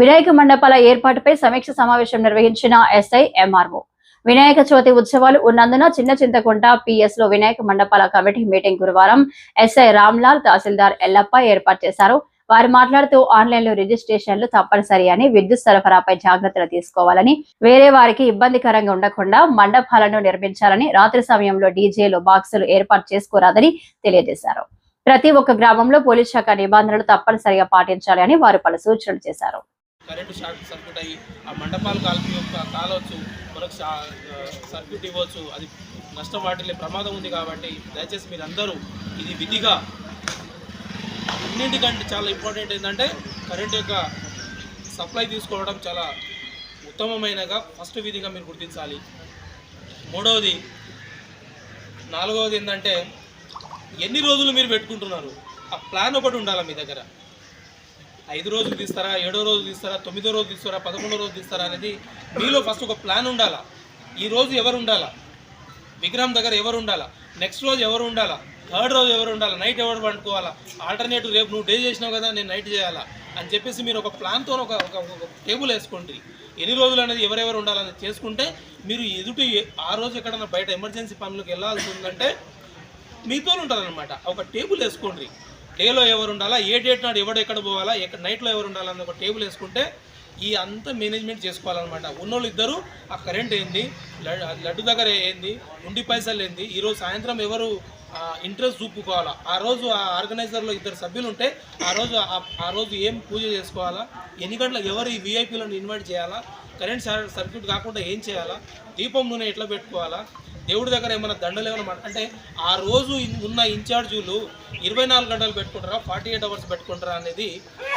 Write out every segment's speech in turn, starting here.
వినాయక మండపాల ఏర్పాటుపై సమీక్ష సమావేశం నిర్వహించిన ఎస్ఐ ఎంఆర్ఓ. వినాయక చవితి ఉత్సవాలు ఉన్నందున చిన్న చింతకుంట పిఎస్లో వినాయక మండపాల కమిటీ మీటింగ్ గురువారం ఎస్ఐ రామ్లాల్ తహసీల్దార్ ఎల్లప్ప ఏర్పాటు చేశారు. వారు మాట్లాడుతూ ఆన్లైన్లో రిజిస్ట్రేషన్లు తప్పనిసరి అని విద్యుత్ సరఫరాపై జాగ్రత్తలు తీసుకోవాలని వేరే వారికి ఇబ్బందికరంగా ఉండకుండా మండపాలను నిర్మించాలని రాత్రి సమయంలో డీజేలు బాక్సులు ఏర్పాటు చేసుకోరాదని తెలియజేశారు. ప్రతి ఒక్క గ్రామంలో పోలీస్ శాఖ నిబంధనలు తప్పనిసరిగా పాటించాలి అని వారు పలు సూచనలు చేశారు. కరెంటు షార్ట్ సర్క్యూట్ అయ్యి ఆ మండపాలు కాల్పి యొక్క కాలవచ్చు మనకు సర్క్యూట్ ఇవ్వచ్చు. అది నష్టం వాటిల్లే ప్రమాదం ఉంది కాబట్టి దయచేసి మీరందరూ ఇది విధిగా అన్నింటికంటే చాలా ఇంపార్టెంట్ ఏంటంటే కరెంట్ యొక్క సప్లై తీసుకోవడం చాలా ఉత్తమమైనగా ఫస్ట్ విధిగా మీరు గుర్తించాలి. మూడవది నాలుగవది ఏంటంటే ఎన్ని రోజులు మీరు పెట్టుకుంటున్నారు? ఆ ప్లాన్ ఒకటి ఉండాలి మీ దగ్గర? ఐదు రోజులు తీస్తారా ఏడో రోజు తీస్తారా తొమ్మిదో రోజు తీస్తారా పదకొండో రోజు తీస్తారా అనేది మీలో ఫస్ట్ ఒక ప్లాన్ ఉండాలా? ఈ రోజు ఎవరు ఉండాలా? విగ్రహం దగ్గర ఎవరు ఉండాలా? నెక్స్ట్ రోజు ఎవరు ఉండాలా? థర్డ్ రోజు ఎవరు ఉండాలా? నైట్ ఎవరు పండుకోవాలా? ఆల్టర్నేటివ్ రేపు నువ్వు డే చేసినావు కదా నేను నైట్ చేయాలా? అని చెప్పేసి మీరు ఒక ప్లాన్తో ఒక ఒక టేబుల్ వేసుకోండి. ఎన్ని రోజులు అనేది ఎవరెవరు ఉండాలని చేసుకుంటే మీరు ఎదుటి ఆ రోజు ఎక్కడైనా బయట ఎమర్జెన్సీ పనులకు వెళ్ళాల్సి ఉందంటే మీతో ఉంటారనమాట ఒక టేబుల్ వేసుకోండి. డేలో ఎవరు ఉండాలా ఏ డేట్ నాడు ఎవడు ఎక్కడ పోవాలా? ఎక్కడ నైట్లో ఎవరు ఉండాలన్న ఒక టేబుల్ వేసుకుంటే ఈ అంతా మేనేజ్మెంట్ చేసుకోవాలన్నమాట. ఉన్నోళ్ళు ఇద్దరు ఆ కరెంట్ ఏంది? లడ్డు దగ్గర ఏంది? ఉండి పైసలు ఏంది? ఈరోజు సాయంత్రం ఎవరు ఇంట్రెస్ట్ చూపుకోవాలా? ఆ రోజు ఆ ఆర్గనైజర్లో ఇద్దరు సభ్యులు ఉంటే ఆ రోజు ఆ- రోజు ఏం పూజ చేసుకోవాలా? ఎన్ని గంటలకు ఎవరు ఈ వీఐపీలను ఇన్వైట్ చేయాలా? కరెంట్ సర్క్యూట్ కాకుండా ఏం చేయాలా? దీపం నూనె ఎట్లా పెట్టుకోవాలా? దేవుడి దగ్గర ఏమైనా దండలు ఏమైనా అంటే ఆ రోజు ఉన్న ఇన్ఛార్జీలు ఇరవై నాలుగు గంటలు పెట్టుకుంటారా ఫార్టీ ఎయిట్ అవర్స్ పెట్టుకుంటారా అనేది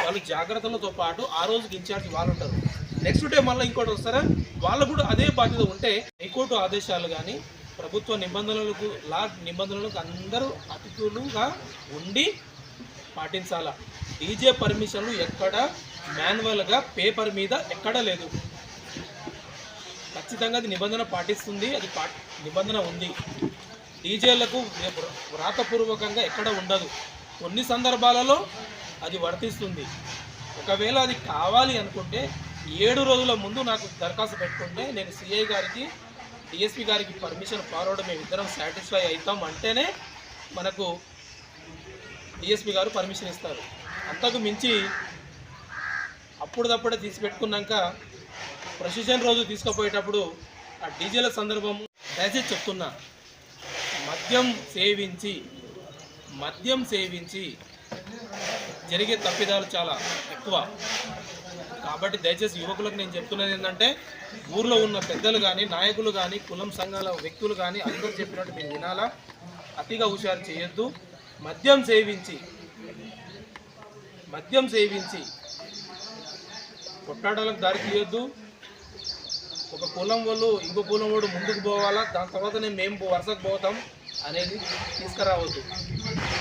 వాళ్ళు జాగ్రత్తలతో పాటు ఆ రోజుకి ఇన్ఛార్జ్ వాళ్ళు ఉంటారు. నెక్స్ట్ డే మళ్ళీ ఇంకోటి వస్తారా? వాళ్ళకు కూడా అదే బాధ్యత ఉంటే హైకోర్టు ఆదేశాలు కానీ ప్రభుత్వ నిబంధనలకు లా నిబంధనలకు అందరూ అతిథులుగా ఉండి పాటించాలా? డీజే పర్మిషన్లు ఎక్కడ? మాన్యువల్గా పేపర్ మీద ఎక్కడ లేదు. ఖచ్చితంగా అది నిబంధన పాటిస్తుంది అది పా నిబంధన ఉంది. డీజేలకు వ్రాతపూర్వకంగా ఎక్కడ ఉండదు. కొన్ని సందర్భాలలో అది వర్తిస్తుంది. ఒకవేళ అది కావాలి అనుకుంటే ఏడు రోజుల ముందు నాకు దరఖాస్తు పెట్టుకుంటే నేను సిఐ గారికి డిఎస్పి గారికి పర్మిషన్ ఫార్వర్డ్ మేము ఇద్దరం సాటిస్ఫై అవుతాం అంటేనే మనకు డిఎస్పి గారు పర్మిషన్ ఇస్తారు. అంతకు మించి అప్పుడుదప్పుడే తీసి పెట్టుకున్నాక ప్రొసిషన్ రోజు తీసుకుపోయేటప్పుడు ఆ డీజేల సందర్భము దయచేసి చెప్తున్నా. మద్యం సేవించి మద్యం సేవించి జరిగే తప్పిదాలు చాలా ఎక్కువ. కాబట్టి దయచేసి యువకులకు నేను చెప్తున్నది ఏంటంటే ఊర్లో ఉన్న పెద్దలు కానీ నాయకులు కానీ కులం సంఘాల వ్యక్తులు కానీ అందరూ చెప్పినట్టు మీరు వినాలా? అతిగా హుషారు చేయొద్దు. మద్యం సేవించి మద్యం సేవించి కొట్టాడలకు దారి తీయొద్దు. ఒక కులం వాళ్ళు ఇంకో కులం వాడు ముందుకు పోవాలా? దాని తర్వాత నేను మేము వరుసకు పోతాం అనేది తీసుకురావద్దు.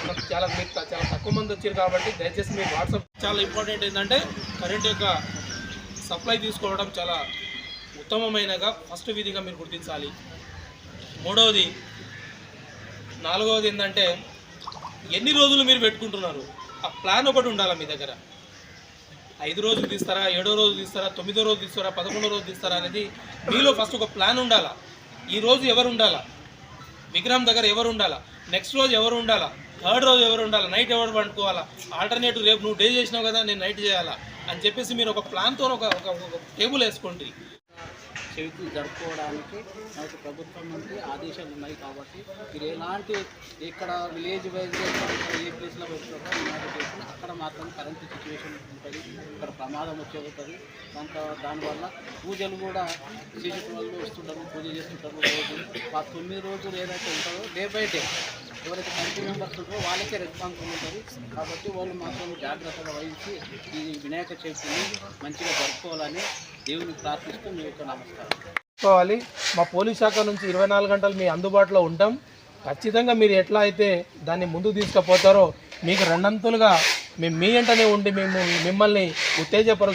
మనకు చాలా మీకు చాలా తక్కువ మంది వచ్చారు కాబట్టి దయచేసి మీ వాట్సాప్ చాలా ఇంపార్టెంట్ ఏంటంటే కరెంట్ యొక్క సప్లై తీసుకోవడం చాలా ఉత్తమమైనగా ఫస్ట్ విధిగా మీరు గుర్తించాలి. మూడవది నాలుగవది ఏంటంటే ఎన్ని రోజులు మీరు పెట్టుకుంటున్నారు? ఆ ప్లాన్ ఒకటి ఉండాలి మీ దగ్గర? ఐదు రోజులు తీస్తారా ఏడో రోజు తీస్తారా తొమ్మిదో రోజు తీస్తారా పదకొండో రోజు తీస్తారా అనేది మీలో ఫస్ట్ ఒక ప్లాన్ ఉండాలా? ఈ రోజు ఎవరు ఉండాలా? విగ్రహం దగ్గర ఎవరు ఉండాలా? నెక్స్ట్ రోజు ఎవరు ఉండాలా? థర్డ్ రోజు ఎవరు ఉండాలా? నైట్ ఎవరు పండుకోవాలా? ఆల్టర్నేటివ్ రేపు నువ్వు డే చేసినావు కదా నేను నైట్ చేయాలా? అని చెప్పేసి మీరు ఒక ప్లాన్తో ఒక ఒక ఒక టేబుల్ వేసుకోండి. చవితి జరుపుకోవడానికి మనకు ప్రభుత్వం నుండి ఆదేశాలు ఉన్నాయి కాబట్టి మీరు ఎలాంటి ఇక్కడ విలేజ్ వైజ్ ఏ ప్లేస్లో పెట్టుకుంటారో ఇలాంటి అక్కడ మాత్రం కరెంట్ సిచ్యువేషన్ ఉంటుంది. ఇక్కడ ప్రమాదం వచ్చే ఉంటుంది దాంతో దానివల్ల పూజలు కూడా సీసీ వాళ్ళు వస్తుంటారు పూజ చేస్తుంటారు రోజు. ఆ తొమ్మిది రోజులు ఏదైతే ఉంటుందో డే బై డే ఎవరైతే కమిటీ మెంబర్స్ ఉంటారో వాళ్ళకే రెస్పాన్సిబుల్ ఉంటుంది. కాబట్టి వాళ్ళు మాత్రం జాగ్రత్తగా వహించి ఈ వినాయక చవితిని మంచిగా జరుపుకోవాలని దేవుని ప్రార్థిస్తూ మీ యొక్క నమస్కారం. మా పోలీస్ శాఖ నుంచి ఇరవై నాలుగు గంటలు మీ అందుబాటులో ఉంటాం. ఖచ్చితంగా మీరు ఎట్లా అయితే దాన్ని ముందుకు తీసుకుపోతారో మీకు రెండంతులుగా మేము మీ వెంటనే ఉండి మేము మిమ్మల్ని ఉత్తేజపరు